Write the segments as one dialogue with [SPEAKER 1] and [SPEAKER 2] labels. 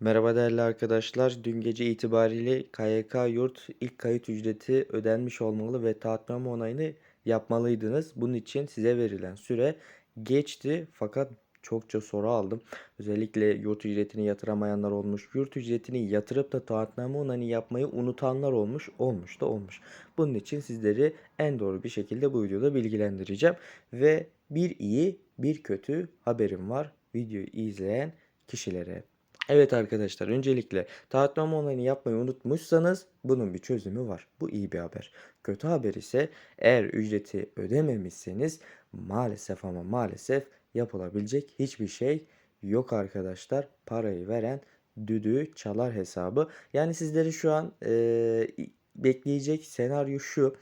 [SPEAKER 1] Merhaba değerli arkadaşlar. Dün gece itibariyle KYK yurt ilk kayıt ücreti ödenmiş olmalı ve taahhütname onayını yapmalıydınız. Bunun için size verilen süre geçti fakat çokça soru aldım. Özellikle yurt ücretini yatıramayanlar olmuş. Yurt ücretini yatırıp da taahhütname onayını yapmayı unutanlar olmuş. Olmuş da olmuş. Bunun için sizleri en doğru bir şekilde bu videoda bilgilendireceğim. Ve bir iyi bir kötü haberim var videoyu izleyen kişilere. Evet arkadaşlar öncelikle taahhütname onayını yapmayı unutmuşsanız bunun bir çözümü var. Bu iyi bir haber. Kötü haber ise eğer ücreti ödememişseniz maalesef ama maalesef yapılabilecek hiçbir şey yok arkadaşlar. Parayı veren düdüğü çalar hesabı. Yani sizleri şu an eee, bekleyecek senaryo şu.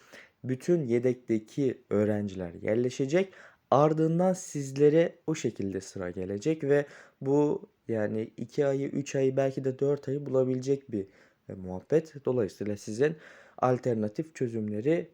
[SPEAKER 1] Bütün yedekteki öğrenciler yerleşecek. Ardından sizlere o şekilde sıra gelecek ve bu yani 2 ayı, 3 ayı belki de 4 ayı bulabilecek bir e, muhabbet. Dolayısıyla sizin alternatif çözümleri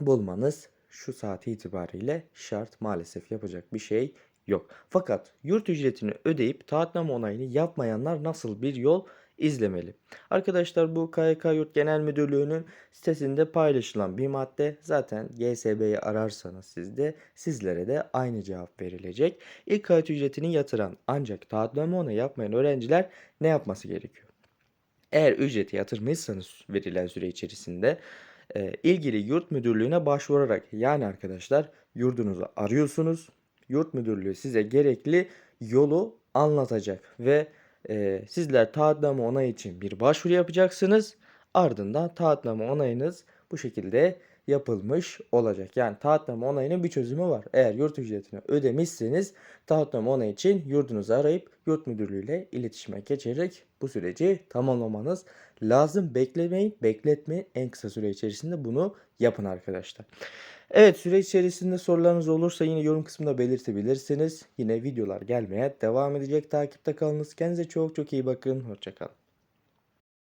[SPEAKER 1] bulmanız şu saat itibariyle şart. Maalesef yapacak bir şey yok. Fakat yurt ücretini ödeyip taahhütname onayını yapmayanlar nasıl bir yol izlemeli? Arkadaşlar bu KYK Yurt Genel Müdürlüğü'nün sitesinde paylaşılan bir madde. Zaten GSB'yi ararsanız sizde sizlere de aynı cevap verilecek. İlk kayıt ücretini yatıran ancak taahhütname onayı yapmayan öğrenciler ne yapması gerekiyor? Eğer ücreti yatırmışsanız verilen süre içerisinde e, ilgili yurt müdürlüğüne başvurarak yani arkadaşlar yurdunuzu arıyorsunuz. Yurt müdürlüğü size gerekli yolu anlatacak ve e, sizler taahhütname onayı için bir başvuru yapacaksınız. Ardından taahhütname onayınız bu şekilde yapılmış olacak. Yani taahhütname onayının bir çözümü var. Eğer yurt ücretini ödemişseniz taahhütname onayı için yurdunuzu arayıp yurt müdürlüğüyle iletişime geçerek bu süreci tamamlamanız lazım. Beklemeyin, bekletmeyin. En kısa süre içerisinde bunu yapın arkadaşlar. Evet süreç içerisinde sorularınız olursa yine yorum kısmında belirtebilirsiniz. Yine videolar gelmeye devam edecek. Takipte kalınız. Kendinize çok çok iyi bakın. Hoşçakalın.